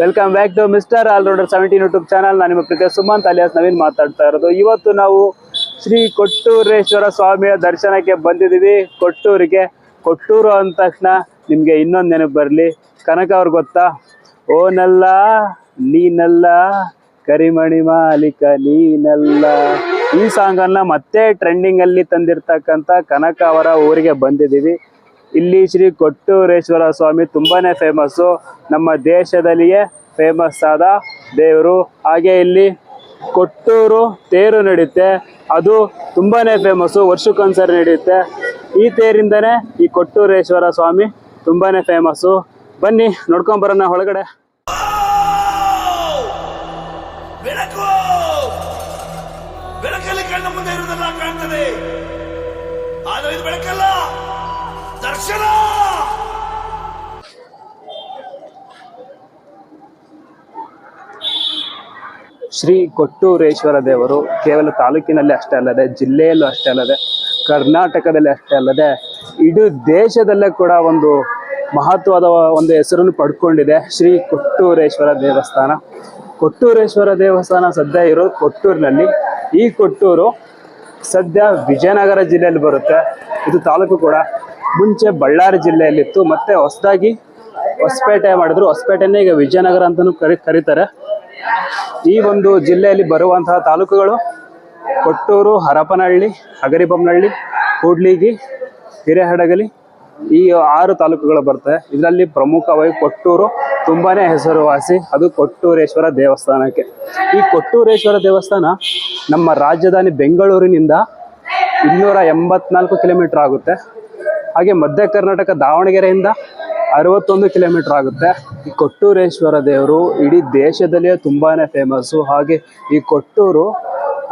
Welcome back to mister allrounder seventeen YouTube channel ನಾನು ನಿಮ್ಮ ಪ್ರೀತಿಯ ಸುಮಂತ್. ಅಲಿಯಾಸ್ ನವೀನ್ ಮಾತಾಡ್ತಾ ಇರೋದು. ಇವತ್ತು ನಾವು ಶ್ರೀ ಕೊಟ್ಟೂರೇಶ್ವರ ಸ್ವಾಮಿಯ ದರ್ಶನಕ್ಕೆ ಬಂದಿದ್ದೀವಿ. ಕೊಟ್ಟೂರಿಗೆ. ಕೊಟ್ಟೂರು ಅಂದ ತಕ್ಷಣ ನಿಮಗೆ ಇನ್ನೊಂದು ನೆನಪು ಬರಲಿ. ಕನಕ ಅವ್ರಿಗೆ ಗೊತ್ತಾ? ಓನಲ್ಲ, ನೀನಲ್ಲ, ಕರಿಮಣಿ ಮಾಲೀಕ ನೀನಲ್ಲ. ಈ ಸಾಂಗನ್ನು ಮತ್ತೆ ಟ್ರೆಂಡಿಂಗಲ್ಲಿ ತಂದಿರ್ತಕ್ಕಂಥ ಕನಕ ಅವರ ಊರಿಗೆ ಬಂದಿದ್ದೀವಿ. ಇಲ್ಲಿ ಶ್ರೀ ಕೊಟ್ಟೂರೇಶ್ವರ ಸ್ವಾಮಿ ತುಂಬಾನೇ ಫೇಮಸ್ಸು ನಮ್ಮ ದೇಶದಲ್ಲಿಯೇ ಫೇಮಸ್ ಆದ ದೇವರು. ಹಾಗೆ ಇಲ್ಲಿ ಕೊಟ್ಟೂರು ತೇರು ನಡೆಯುತ್ತೆ. ಅದು ತುಂಬಾನೇ ಫೇಮಸ್ಸು ವರ್ಷಕ್ಕೊಂದ್ಸರಿ ನಡೆಯುತ್ತೆ. ಈ ತೇರಿಂದನೇ ಈ ಕೊಟ್ಟೂರೇಶ್ವರ ಸ್ವಾಮಿ ತುಂಬಾನೇ ಫೇಮಸ್ಸು ಬನ್ನಿ ನೋಡ್ಕೊಂಬರೋಣ ಒಳಗಡೆ. ಬೆಳಕು! ಬೆಳಕಲ್ಲಿ ಕಣ್ಣ ಮುಂದೆ ಇರುವುದೆಲ್ಲ ಕಾಣ್ತದೆ. ಆದರೆ ಇದು ಬೆಳಕಲ್ಲ. ದರ್ಶನ! ಶ್ರೀ ಕೊಟ್ಟೂರೇಶ್ವರ ದೇವರು ಕೇವಲ ತಾಲೂಕಿನಲ್ಲಿ ಅಷ್ಟೇ ಅಲ್ಲದೆ ಜಿಲ್ಲೆಯಲ್ಲೂ ಅಷ್ಟೇ ಅಲ್ಲದೆ ಕರ್ನಾಟಕದಲ್ಲಿ ಅಷ್ಟೇ ಅಲ್ಲದೆ ಇಡೀ ದೇಶದಲ್ಲೇ ಕೂಡ ಒಂದು ಮಹತ್ವದ ಒಂದು ಹೆಸರನ್ನು ಪಡ್ಕೊಂಡಿದೆ ಶ್ರೀ ಕೊಟ್ಟೂರೇಶ್ವರ ದೇವಸ್ಥಾನ. ಕೊಟ್ಟೂರೇಶ್ವರ ದೇವಸ್ಥಾನ ಸದ್ಯ ಇರೋದು ಕೊಟ್ಟೂರಿನಲ್ಲಿ. ಈ ಕೊಟ್ಟೂರು ಸದ್ಯ ವಿಜಯನಗರ ಜಿಲ್ಲೆಯಲ್ಲಿ ಬರುತ್ತೆ. ಇದು ತಾಲೂಕು ಕೂಡ. ಮುಂಚೆ ಬಳ್ಳಾರಿ ಜಿಲ್ಲೆಯಲ್ಲಿತ್ತು. ಮತ್ತೆ ಹೊಸದಾಗಿ ಹೊಸಪೇಟೆ ಮಾಡಿದ್ರು. ಹೊಸಪೇಟೆನೇ ಈಗ ವಿಜಯನಗರ ಅಂತಲೂ ಕರಿ, ಕರೀತಾರೆ. ಈ ಒಂದು ಜಿಲ್ಲೆಯಲ್ಲಿ ಬರುವಂತಹ ತಾಲೂಕುಗಳು ಕೊಟ್ಟೂರು, ಹರಪನಹಳ್ಳಿ, ಹಗರಿಬೊಮ್ಮನಹಳ್ಳಿ, ಕೂಡ್ಲಿಗಿ, ಹಿರೇಹಡಗಲಿ ಈ ಆರು ತಾಲೂಕುಗಳು ಬರ್ತವೆ. ಇದರಲ್ಲಿ ಪ್ರಮುಖವಾಗಿ ಕೊಟ್ಟೂರು ತುಂಬಾನೇ ಹೆಸರುವಾಸಿ. ಅದು ಕೊಟ್ಟೂರೇಶ್ವರ ದೇವಸ್ಥಾನಕ್ಕೆ. ಈ ಕೊಟ್ಟೂರೇಶ್ವರ ದೇವಸ್ಥಾನ ನಮ್ಮ ರಾಜಧಾನಿ ಬೆಂಗಳೂರಿನಿಂದ ಇನ್ನೂರ ಎಂಬತ್ನಾಲ್ಕು ಕಿಲೋಮೀಟರ್ ಆಗುತ್ತೆ. ಹಾಗೆ ಮಧ್ಯ ಕರ್ನಾಟಕ ದಾವಣಗೆರೆಯಿಂದ ಅರವತ್ತೊಂದು ಕಿಲೋಮೀಟರ್ ಆಗುತ್ತೆ. ಈ ಕೊಟ್ಟೂರೇಶ್ವರ ದೇವರು ಇಡೀ ದೇಶದಲ್ಲಿಯೇ ತುಂಬಾ ಫೇಮಸ್ಸು ಹಾಗೆ ಈ ಕೊಟ್ಟೂರು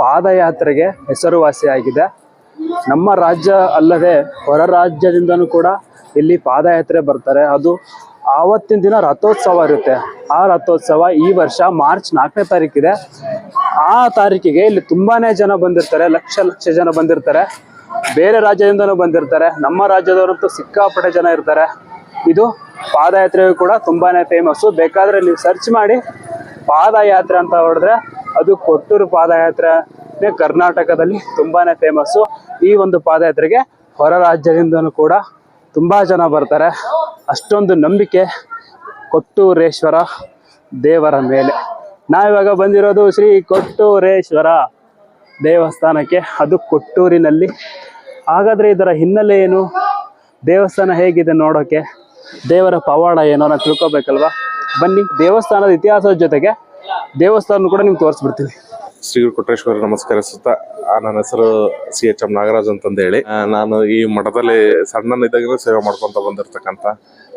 ಪಾದಯಾತ್ರೆಗೆ ಹೆಸರುವಾಸಿಯಾಗಿದೆ. ನಮ್ಮ ರಾಜ್ಯ ಅಲ್ಲದೆ ಹೊರ ರಾಜ್ಯದಿಂದನೂ ಕೂಡ ಇಲ್ಲಿ ಪಾದಯಾತ್ರೆ ಬರ್ತಾರೆ. ಅದು ಆವತ್ತಿನ ದಿನ ರಥೋತ್ಸವ ಇರುತ್ತೆ. ಆ ರಥೋತ್ಸವ ಈ ವರ್ಷ ಮಾರ್ಚ್ ನಾಲ್ಕನೇ ತಾರೀಕಿದೆ. ಆ ತಾರೀಕಿಗೆ ಇಲ್ಲಿ ತುಂಬಾ ಜನ ಬಂದಿರ್ತಾರೆ. ಲಕ್ಷ ಲಕ್ಷ ಜನ ಬಂದಿರ್ತಾರೆ. ಬೇರೆ ರಾಜ್ಯದಿಂದನೂ ಬಂದಿರ್ತಾರೆ. ನಮ್ಮ ರಾಜ್ಯದವರಂತೂ ಸಿಕ್ಕಾಪಟ್ಟೆ ಜನ ಇರ್ತಾರೆ. ಇದು ಪಾದಯಾತ್ರೆಯು ಕೂಡ ತುಂಬಾನೇ ಫೇಮಸ್ಸು ಬೇಕಾದ್ರೆ ನೀವು ಸರ್ಚ್ ಮಾಡಿ ಪಾದಯಾತ್ರೆ ಅಂತ ಹೊಡೆದ್ರೆ ಅದು ಕೊಟ್ಟೂರು ಪಾದಯಾತ್ರೆ ಕರ್ನಾಟಕದಲ್ಲಿ ತುಂಬಾನೇ ಫೇಮಸ್ಸು ಈ ಒಂದು ಪಾದಯಾತ್ರೆಗೆ ಹೊರ ರಾಜ್ಯದಿಂದನೂ ಕೂಡ ತುಂಬ ಜನ ಬರ್ತಾರೆ. ಅಷ್ಟೊಂದು ನಂಬಿಕೆ ಕೊಟ್ಟೂರೇಶ್ವರ ದೇವರ ಮೇಲೆ. ನಾವಿವಾಗ ಬಂದಿರೋದು ಶ್ರೀ ಕೊಟ್ಟೂರೇಶ್ವರ. ದೇವಸ್ಥಾನಕ್ಕೆ, ಅದು ಕೊಟ್ಟೂರಿನಲ್ಲಿ. ಹಾಗಾದರೆ ಇದರ ಹಿನ್ನೆಲೆ ಏನು? ದೇವಸ್ಥಾನ ಹೇಗಿದೆ ನೋಡೋಕ್ಕೆ ದೇವರ ಪವಾಡ ಏನೋ ನಾನು ತಿಳ್ಕೊಬೇಕಲ್ವಾ? ಬನ್ನಿ, ದೇವಸ್ಥಾನದ ಇತಿಹಾಸದ ಜೊತೆಗೆ ದೇವಸ್ಥಾನ ಕೂಡ ನಿಮ್ಗೆ ತೋರಿಸ್ಬಿಡ್ತೀನಿ. ಶ್ರೀ ಕೊಟ್ರೇಶ್ವರ ನಮಸ್ಕರಿಸುತ್ತಾ ನನ್ನ ಹೆಸರು ಸಿ ಎಚ್ ಎಂ ನಾಗರಾಜ್ ಅಂತಂದೇಳಿ. ನಾನು ಈ ಮಠದಲ್ಲಿ ಸಣ್ಣನಿದ್ದಾಗಿಂದ ಸೇವೆ ಮಾಡ್ಕೊಂತ ಬಂದಿರತಕ್ಕಂತ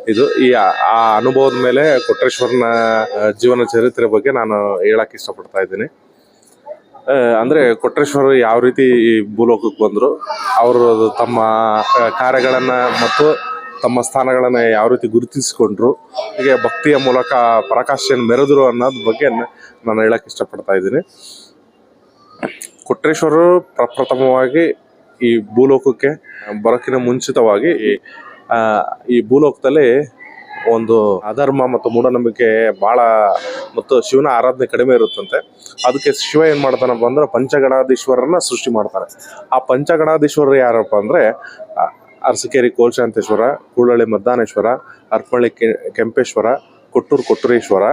ಇದು. ಈ ಆ- ಅನುಭವದ ಮೇಲೆ ಕೊಟ್ರೇಶ್ವರನ ಜೀವನ ಚರಿತ್ರೆ ಬಗ್ಗೆ ನಾನು ಹೇಳಕ್ ಇಷ್ಟಪಡ್ತಾ ಇದ್ದೀನಿ. ಅಂದ್ರೆ ಕೊಟ್ರೇಶ್ವರ ಯಾವ ರೀತಿ ಈ ಭೂಲೋಕಕ್ಕೆ ಬಂದರು, ಅವರು ತಮ್ಮ ಕಾರ್ಯಗಳನ್ನು ಮತ್ತು ತಮ್ಮ ಸ್ಥಾನಗಳನ್ನು ಯಾವ ರೀತಿ ಗುರುತಿಸಿಕೊಂಡ್ರು, ಹೀಗೆ ಭಕ್ತಿಯ ಮೂಲಕ ಪ್ರಕಾಶನ ಮೆರೆದ್ರು ಅನ್ನೋದ್ ಬಗ್ಗೆ ನಾನು ಹೇಳಕ್ ಇಷ್ಟಪಡ್ತಾ ಇದ್ದೀನಿ. ಕೊಟ್ರೇಶ್ವರರು ಪ್ರಪ್ರಥಮವಾಗಿ ಈ ಭೂಲೋಕಕ್ಕೆ ಬರಕಿನ ಮುಂಚಿತವಾಗಿ ಈ ಭೂಲೋಕದಲ್ಲಿ ಒಂದು ಅಧರ್ಮ ಮತ್ತು ಮೂಢನಂಬಿಕೆ ಬಹಳ ಮತ್ತು ಶಿವನ ಆರಾಧನೆ ಕಡಿಮೆ ಇರುತ್ತಂತೆ. ಅದಕ್ಕೆ ಶಿವ ಏನ್ ಮಾಡ್ತಾನಪ್ಪ ಅಂದ್ರೆ ಪಂಚಗಣಾಧೀಶ್ವರನ್ನ ಸೃಷ್ಟಿ ಮಾಡ್ತಾರೆ. ಆ ಪಂಚಗಣಾಧೀಶ್ವರರು ಯಾರಪ್ಪ ಅಂದ್ರೆ, ಅರಸಿಕೇರಿ ಕೋಲ್ಶಾಂತೇಶ್ವರ ಕೂಳಳ್ಳಿ ಮದ್ದಾನೇಶ್ವರ, ಅರ್ಪಳ್ಳಿ ಕೆಂಪೇಶ್ವರ ಕೊಟ್ಟೂರು ಕೊಟ್ಟೂರೇಶ್ವರ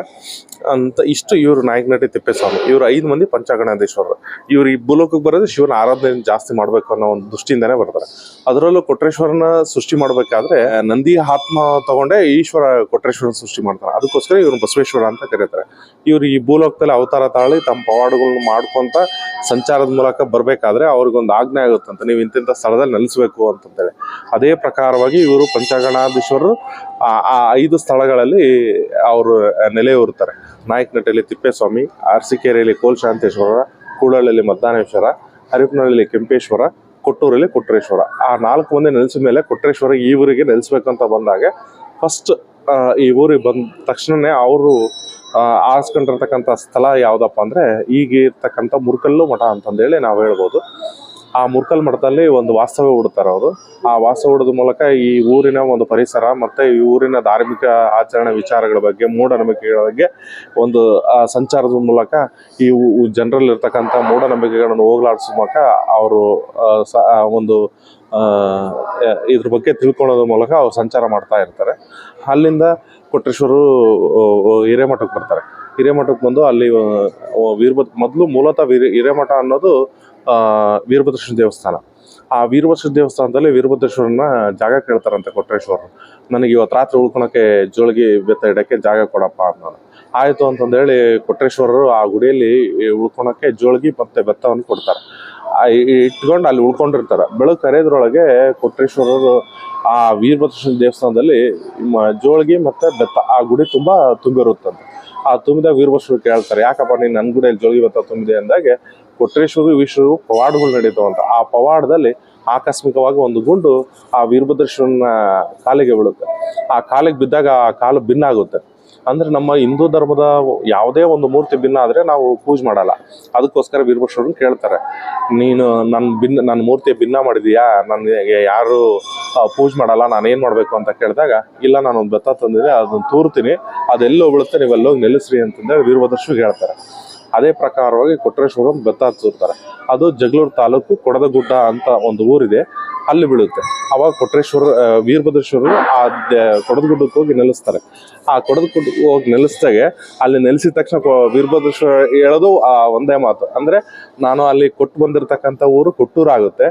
ಅಂತ ಇಷ್ಟು ಇವರು ನಾಯಕನಟಿ ತಿಪ್ಪೇಸ್ವಾಮಿ. ಇವರು ಐದು ಮಂದಿ ಪಂಚಗಣಾಧೀಶ್ವರರು. ಇವರು ಈ ಭೂಲೋಕಕ್ಕೆ ಬರೋದು ಶಿವನ ಆರಾಧನೆ ಜಾಸ್ತಿ ಮಾಡಬೇಕು ಅನ್ನೋ ಒಂದು ದೃಷ್ಟಿಯಿಂದನೇ ಬರ್ತಾರೆ. ಅದರಲ್ಲೂ ಕೊಟ್ರೇಶ್ವರನ ಸೃಷ್ಟಿ ಮಾಡಬೇಕಾದ್ರೆ ನಂದಿ ಆತ್ಮ ತಗೊಂಡೇ ಈಶ್ವರ ಕೊಟ್ರೇಶ್ವರನ ಸೃಷ್ಟಿ ಮಾಡ್ತಾರೆ. ಅದಕ್ಕೋಸ್ಕರ ಇವರು ಬಸವೇಶ್ವರ ಅಂತ ಕರೀತಾರೆ. ಇವರು ಈ ಭೂಲೋಕದಲ್ಲಿ ಅವತಾರ ತಾಳಿ ತಮ್ಮ ಪವಾಡಗಳನ್ನ ಮಾಡ್ಕೊಂತ ಸಂಚಾರದ ಮೂಲಕ ಬರಬೇಕಾದ್ರೆ ಅವ್ರಿಗೊಂದು ಆಜ್ಞೆ ಆಗುತ್ತಂತ ನೀವು ಇಂತಿಂಥ ಸ್ಥಳದಲ್ಲಿ ನೆಲೆಸಬೇಕು ಅಂತಂತೇಳಿ. ಅದೇ ಪ್ರಕಾರವಾಗಿ ಇವರು ಪಂಚಗಣಾಧೀಶ್ವರರು, ಆ ಐದು ಸ್ಥಳಗಳಲ್ಲಿ ಅವರು ನೆಲೆಯೂರುತ್ತಾರೆ ನಾಯಕನಹಟ್ಟಿಯಲ್ಲಿ ತಿಪ್ಪೇಸ್ವಾಮಿ, ಅರಸೀಕೆರೆಯಲ್ಲಿ ಕೋಲ್ಶಾಂತೇಶ್ವರ ಕೂಡಲಲ್ಲಿ ಮದ್ದಾನೇಶ್ವರ, ಹರಿಪನಹಳ್ಳಿಯಲ್ಲಿ ಕೆಂಪೇಶ್ವರ, ಕೊಟ್ಟೂರಲ್ಲಿ ಕೊಟ್ರೇಶ್ವರ. ಆ ನಾಲ್ಕು ಮಂದಿ ನೆಲೆಸಿದ ಮೇಲೆ ಕೊಟ್ರೇಶ್ವರ ಈ ಊರಿಗೆ ನೆಲೆಸ್ಬೇಕಂತ ಬಂದಾಗ ಫಸ್ಟ್ ಈ ಊರಿಗೆ ಬಂದ ತಕ್ಷಣನೇ ಅವರು ಆರಿಸ್ಕೊಂಡಿರ್ತಕ್ಕಂಥ ಸ್ಥಳ ಯಾವುದಪ್ಪ ಅಂದರೆ ಈಗಿರ್ತಕ್ಕಂಥ ಮುರ್ಕಲ್ಲು ಮಠ ಅಂತಂದೇಳಿ ನಾವು ಹೇಳ್ಬೋದು. ಆ ಮುರ್ಕಲ್ ಮಠದಲ್ಲಿ ಒಂದು ವಾಸ್ತವ್ಯ ಹೂಡ್ತಾರೆ ಅವರು. ಆ ವಾಸ್ತವ ಹುಡುದ ಮೂಲಕ ಈ ಊರಿನ ಒಂದು ಪರಿಸರ ಮತ್ತೆ ಈ ಊರಿನ ಧಾರ್ಮಿಕ ಆಚರಣೆ ವಿಚಾರಗಳ ಬಗ್ಗೆ ಮೂಢನಂಬಿಕೆಗಳ ಬಗ್ಗೆ ಒಂದು ಸಂಚಾರದ ಮೂಲಕ ಈ ಜನರಲ್ಲಿ ಇರ್ತಕ್ಕಂಥ ಮೂಢನಂಬಿಕೆಗಳನ್ನು ಹೋಗಲಾಡಿಸೋ ಮೂಲಕ ಅವರು ಒಂದು ಇದ್ರ ಬಗ್ಗೆ ತಿಳ್ಕೊಳ್ಳೋದ್ರ ಮೂಲಕ ಅವ್ರು ಸಂಚಾರ ಮಾಡ್ತಾ ಇರ್ತಾರೆ. ಅಲ್ಲಿಂದ ಕೊಟ್ರೇಶ್ವರು ಹಿರೇಮಠಕ್ಕೆ ಬರ್ತಾರೆ. ಹಿರೇಮಠಕ್ಕೆ ಬಂದು ಅಲ್ಲಿ ವೀರಭದ್ರ, ಮೊದಲು ಮೂಲತಃ ವೀರ, ಹಿರೇಮಠ ಅನ್ನೋದು ವೀರಭದ್ರೇಶ್ವರ ದೇವಸ್ಥಾನ. ಆ ವೀರಭದ್ರೇಶ್ವರ ದೇವಸ್ಥಾನದಲ್ಲಿ ವೀರಭದ್ರೇಶ್ವರನ ಜಾಗ ಕೇಳ್ತಾರಂತೆ ಕೊಟ್ರೇಶ್ವರರು. ನನಗೆ ಇವತ್ತು ರಾತ್ರಿ ಉಳ್ಕೊಳಕ್ಕೆ ಜೋಳಿಗೆ ಬೆತ್ತ ಇಡಕ್ಕೆ ಜಾಗ ಕೊಡಪ್ಪ ಅಂತ ಆಯಿತು ಅಂತಂದೇಳಿ ಕೊಟ್ರೇಶ್ವರರು ಆ ಗುಡಿಯಲ್ಲಿ ಉಳ್ಕೊಳಕ್ಕೆ ಜೋಳಿಗೆ ಮತ್ತೆ ಬೆತ್ತವನ್ನು ಕೊಡ್ತಾರೆ. ಇಟ್ಕೊಂಡು ಅಲ್ಲಿ ಉಳ್ಕೊಂಡಿರ್ತಾರೆ. ಬೆಳಗ್ಗೆ ಕರೆಯೋದ್ರೊಳಗೆ ಕೊಟ್ರೇಶ್ವರರು ಆ ವೀರಭದ್ರೇಶ್ವರ ದೇವಸ್ಥಾನದಲ್ಲಿ ಜೋಳಿಗೆ ಮತ್ತೆ ಬೆತ್ತ ಆ ಗುಡಿ ತುಂಬಾ ತುಂಬಿರುತ್ತಂತೆ. ಆ ತುಂಬಿದಾಗ ವೀರಭದ್ರೇಶ್ವರ ಕೇಳ್ತಾರೆ, ಯಾಕಪ್ಪ ನೀನು ನನ್ನ ಗುಡಿಯಲ್ಲಿ ಜೋಳಿಗೆ ಬೆತ್ತ ತುಂಬಿದೆ ಅಂದಾಗೆ ಕೊಟ್ರೇಶ್ವರು ವಿಶ್ವರು ಪವಾಡಗಳು ನಡೀತಾವಂತ. ಆ ಪವಾಡದಲ್ಲಿ ಆಕಸ್ಮಿಕವಾಗಿ ಒಂದು ಗುಂಡು ಆ ವೀರಭದ್ರೇಶ್ವರನ ಕಾಲಿಗೆ ಬೀಳುತ್ತೆ. ಆ ಕಾಲಿಗೆ ಬಿದ್ದಾಗ ಆ ಕಾಲು ಭಿನ್ನ ಆಗುತ್ತೆ. ಅಂದ್ರೆ ನಮ್ಮ ಹಿಂದೂ ಧರ್ಮದ ಯಾವುದೇ ಒಂದು ಮೂರ್ತಿ ಭಿನ್ನ ಆದ್ರೆ ನಾವು ಪೂಜೆ ಮಾಡಲ್ಲ. ಅದಕ್ಕೋಸ್ಕರ ವೀರಭದ್ರೇಶ್ವರನ್ ಕೇಳ್ತಾರೆ, ನೀನು ನನ್ನ ಭಿನ್ನ ನನ್ನ ಮೂರ್ತಿ ಭಿನ್ನ ಮಾಡಿದೀಯಾ? ನನಗೆ ಯಾರು ಪೂಜೆ ಮಾಡಲ್ಲ ನಾನು ಏನ್ ಮಾಡ್ಬೇಕು? ಅಂತ ಕೇಳಿದಾಗ, ಇಲ್ಲ ನಾನು ಒಂದು ಬೆತ್ತ ತಂದಿದೆ, ಅದನ್ನ ತೂರ್ತೀನಿ. ಅದೆಲ್ಲೋ ಬೀಳುತ್ತೆ, ನೀವೆಲ್ಲೋಗಿ ನಿಲ್ಲಿಸ್ರಿ ಅಂತಂದೇಳಿ ವೀರಭದ್ರೇಶ್ವರಿಗೆ ಹೇಳ್ತಾರೆ. ಅದೇ ಪ್ರಕಾರವಾಗಿ ಕೊಟ್ರೇಶ್ವರ ಬೆತ್ತ ಹಚ್ಚಿರ್ತಾರೆ ಅದು ಜಗಳೂರು ತಾಲೂಕು ಕೊಡದಗುಡ್ಡ ಅಂತ ಒಂದು ಊರಿದೆ, ಅಲ್ಲಿ ಬೀಳುತ್ತೆ. ಅವಾಗ ಕೊಟ್ರೇಶ್ವರ ವೀರಭದ್ರೇಶ್ವರರು ಆ ಕೊಡದಗುಡ್ಡಕ್ಕೆ ಹೋಗಿ ನೆಲೆಸ್ತಾರೆ. ಆ ಕೊಡದಗುಡ್ಡ ಹೋಗಿ ನೆಲೆಸ್ದಾಗೆ ಅಲ್ಲಿ ನೆಲೆಸಿದ ತಕ್ಷಣ ವೀರಭದ್ರೇಶ್ವರ ಹೇಳೋದು ಆ ಒಂದೇ ಮಾತು. ಅಂದ್ರೆ ನಾನು ಅಲ್ಲಿ ಕೊಟ್ಟು ಬಂದಿರತಕ್ಕಂಥ ಊರು ಕೊಟ್ಟೂರು ಆಗುತ್ತೆ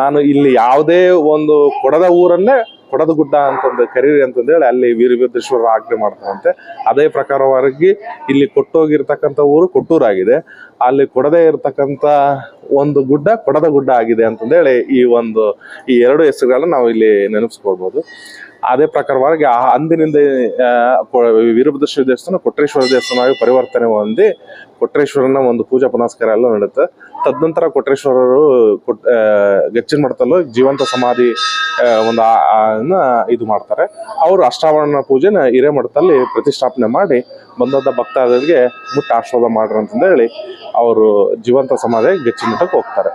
ನಾನು ಇಲ್ಲಿ ಯಾವುದೇ ಒಂದು ಕೊಡದ ಊರನ್ನೇ ಕೊಡದ ಗುಡ್ಡ ಅಂತಂದು ಕರೀರಿ ಅಂತಂದೇಳಿ ಅಲ್ಲಿ ವೀರಭದ್ರೇಶ್ವರ ಆಜ್ಞೆ ಮಾಡ್ತಾರಂತೆ. ಅದೇ ಪ್ರಕಾರವಾಗಿ ಇಲ್ಲಿ ಕೊಟ್ಟೋಗಿರ್ತಕ್ಕಂಥ ಊರು ಕೊಟ್ಟೂರಾಗಿದೆ. ಅಲ್ಲಿ ಕೊಡದೇ ಇರತಕ್ಕಂಥ ಒಂದು ಗುಡ್ಡ ಕೊಡದ ಗುಡ್ಡ ಆಗಿದೆ ಅಂತಂದೇಳಿ ಈ ಒಂದು ಈ ಎರಡು ಹೆಸರುಗಳನ್ನ ನಾವು ಇಲ್ಲಿ ನೆನಪಿಸ್ಕೊಳ್ಬೋದು. ಅದೇ ಪ್ರಕಾರವಾಗಿ ಆ ಅಂದಿನಿಂದ ವೀರಭದ್ರೇಶ್ವರ ದೇವಸ್ಥಾನ ಕೊಟ್ರೇಶ್ವರ ದೇವಸ್ಥಾನವಾಗಿ ಪರಿವರ್ತನೆ ಹೊಂದಿ ಕೊಟ್ರೇಶ್ವರನ ಒಂದು ಪೂಜಾ ಪುನಸ್ಕಾರ ಎಲ್ಲ ನಡೆಯುತ್ತೆ. ತದನಂತರ ಕೊಟ್ರೇಶ್ವರರು ಕೊಟ್ ಗಚ್ಚಿನ ಮಠದಲ್ಲೂ ಜೀವಂತ ಸಮಾಧಿ ಒಂದು ಇದು ಮಾಡ್ತಾರೆ. ಅವರು ಅಷ್ಟಾವರಣ ಪೂಜೆನ ಹಿರೇಮಠದಲ್ಲಿ ಪ್ರತಿಷ್ಠಾಪನೆ ಮಾಡಿ ಬಂದಂಥ ಭಕ್ತಾದರಿಗೆ ಮುಟ್ಟ ಆಶೀರ್ವಾದ ಮಾಡ್ರಿ ಅಂತಂದೇಳಿ ಅವರು ಜೀವಂತ ಸಮಾಧಿ ಗಚ್ಚಿನ ಮಠಕ್ಕೆ ಹೋಗ್ತಾರೆ.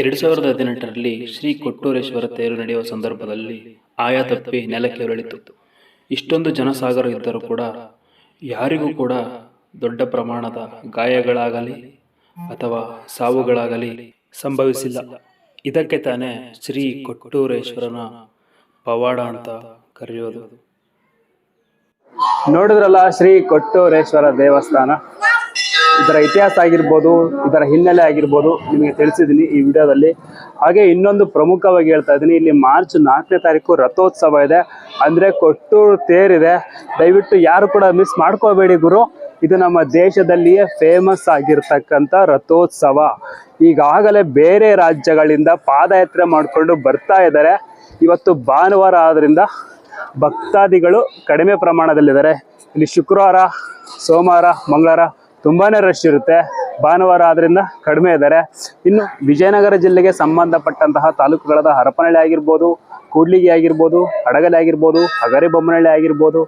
ಎರಡು ಸಾವಿರದ ಹದಿನೆಂಟರಲ್ಲಿ ಶ್ರೀ ಕೊಟ್ಟೂರೇಶ್ವರ ತೇರು ನಡೆಯುವ ಸಂದರ್ಭದಲ್ಲಿ ಆಯಾ ತಪ್ಪಿ ನೆಲಕ್ಕೆ ಉರುಳಿತು ಇಷ್ಟೊಂದು ಜನಸಾಗರ ಇದ್ದರೂ ಕೂಡ ಯಾರಿಗೂ ಕೂಡ ದೊಡ್ಡ ಪ್ರಮಾಣದ ಗಾಯಗಳಾಗಲಿ ಅಥವಾ ಸಾವುಗಳಾಗಲಿ ಸಂಭವಿಸಿಲ್ಲ. ಇದಕ್ಕೆ ತಾನೇ ಶ್ರೀ ಕೊಟ್ಟೂರೇಶ್ವರನ ಪವಾಡ ಅಂತ ಕರೆಯೋದು. ನೋಡಿದ್ರಲ್ಲ ಶ್ರೀ ಕೊಟ್ಟೂರೇಶ್ವರ ದೇವಸ್ಥಾನ? ಇದರ ಇತಿಹಾಸ ಆಗಿರ್ಬೋದು ಇದರ ಹಿನ್ನೆಲೆ ಆಗಿರ್ಬೋದು ನಿಮಗೆ ತಿಳಿಸಿದ್ದೀನಿ ಈ ವಿಡಿಯೋದಲ್ಲಿ. ಹಾಗೆ ಇನ್ನೊಂದು ಪ್ರಮುಖವಾಗಿ ಹೇಳ್ತಾ ಇದ್ದೀನಿ, ಇಲ್ಲಿ ಮಾರ್ಚ್ ನಾಲ್ಕನೇ ತಾರೀಕು ರಥೋತ್ಸವ ಇದೆ. ಅಂದರೆ ಕೊಟ್ಟೂರು ತೇರಿದೆ. ದಯವಿಟ್ಟು ಯಾರು ಕೂಡ ಮಿಸ್ ಮಾಡ್ಕೋಬೇಡಿ ಗುರು. ಇದು ನಮ್ಮ ದೇಶದಲ್ಲಿಯೇ ಫೇಮಸ್ ಆಗಿರ್ತಕ್ಕಂಥ ರಥೋತ್ಸವ. ಈಗಾಗಲೇ ಬೇರೆ ರಾಜ್ಯಗಳಿಂದ ಪಾದಯಾತ್ರೆ ಮಾಡಿಕೊಂಡು ಬರ್ತಾ ಇದ್ದಾರೆ. ಇವತ್ತು ಭಾನುವಾರ ಆದ್ದರಿಂದ ಭಕ್ತಾದಿಗಳು ಕಡಿಮೆ ಪ್ರಮಾಣದಲ್ಲಿದ್ದಾರೆ. ಇಲ್ಲಿ ಶುಕ್ರವಾರ, ಸೋಮವಾರ, ಮಂಗಳವಾರ ತುಂಬಾ ರಶ್ ಇರುತ್ತೆ. ಭಾನುವಾರ ಆದ್ರಿಂದ ಕಡಿಮೆ ಇದ್ದಾರೆ. ಇನ್ನು ವಿಜಯನಗರ ಜಿಲ್ಲೆಗೆ ಸಂಬಂಧಪಟ್ಟಂತಹ ತಾಲೂಕುಗಳಾದ ಹರಪನಹಳ್ಳಿ ಆಗಿರ್ಬೋದು, ಕೂಡ್ಲಿಗಿ ಆಗಿರ್ಬೋದು, ಹಡಗಲಿ ಆಗಿರ್ಬೋದು ಹಗರಿಬೊಮ್ಮನಹಳ್ಳಿ ಆಗಿರ್ಬೋದು,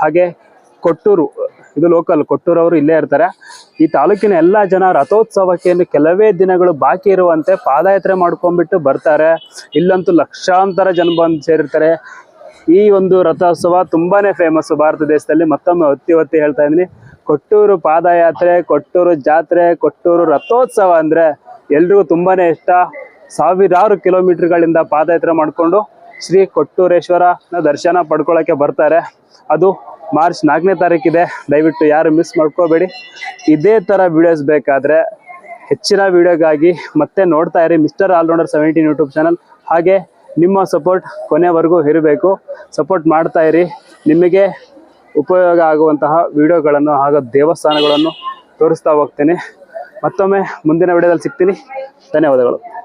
ಹಾಗೆ ಕೊಟ್ಟೂರು, ಇದು ಲೋಕಲ್ ಕೊಟ್ಟೂರು ಅವರು ಇಲ್ಲೇ ಇರ್ತಾರೆ. ಈ ತಾಲೂಕಿನ ಎಲ್ಲ ಜನ ರಥೋತ್ಸವಕ್ಕೆ ಇನ್ನು ಕೆಲವೇ ದಿನಗಳು ಬಾಕಿ ಇರುವಂತೆ ಪಾದಯಾತ್ರೆ ಮಾಡ್ಕೊಂಡ್ಬಿಟ್ಟು ಬರ್ತಾರೆ. ಇಲ್ಲಂತೂ ಲಕ್ಷಾಂತರ ಜನ ಬಂದು ಸೇರಿರ್ತಾರೆ. ಈ ಒಂದು ರಥೋತ್ಸವ ತುಂಬಾನೇ ಫೇಮಸ್ ಭಾರತ ದೇಶದಲ್ಲಿ ಮತ್ತೊಮ್ಮೆ ಒತ್ತಿ ಒತ್ತಿ ಹೇಳ್ತಾ ಇದ್ದೀನಿ. ಕೊಟ್ಟೂರು ಪಾದಯಾತ್ರೆ, ಕೊಟ್ಟೂರು ಜಾತ್ರೆ, ಕೊಟ್ಟೂರು ರಥೋತ್ಸವ ಅಂದ್ರೆ ಎಲ್ರಿಗೂ ತುಂಬಾನೇ ಇಷ್ಟ. ಸಾವಿರಾರು ಕಿಲೋಮೀಟರ್ಗಳಿಂದ ಪಾದಯಾತ್ರೆ ಮಾಡಿಕೊಂಡು ಶ್ರೀ ಕೊಟ್ಟೂರೇಶ್ವರನ ದರ್ಶನ ಪಡ್ಕೊಳ್ಳೋಕೆ ಬರ್ತಾರೆ. ಅದು ಮಾರ್ಚ್ ನಾಲ್ಕನೇ ತಾರೀಕಿದೆ. ದಯವಿಟ್ಟು ಯಾರು ಮಿಸ್ ಮಾಡ್ಕೋಬೇಡಿ. ಇದೇ ಥರ ವಿಡಿಯೋಸ್ ಬೇಕಾದರೆ ಹೆಚ್ಚಿನ ವಿಡಿಯೋಗಾಗಿ ಮತ್ತೆ ನೋಡ್ತಾ ಇರಿ mister allrounder seventeen YouTube channel ಹಾಗೆ ನಿಮ್ಮ ಸಪೋರ್ಟ್ ಕೊನೆವರೆಗೂ ಇರಬೇಕು. ಸಪೋರ್ಟ್ ಮಾಡ್ತಾ ಇರಿ. ನಿಮಗೆ ಉಪಯೋಗ ಆಗುವಂತಹ ವಿಡಿಯೋಗಳನ್ನು ಹಾಗೂ ದೇವಸ್ಥಾನಗಳನ್ನು ತೋರಿಸ್ತಾ ಹೋಗ್ತೇನೆ. ಮತ್ತೊಮ್ಮೆ ಮುಂದಿನ ವಿಡಿಯೋದಲ್ಲಿ ಸಿಗ್ತೀನಿ. ಧನ್ಯವಾದಗಳು.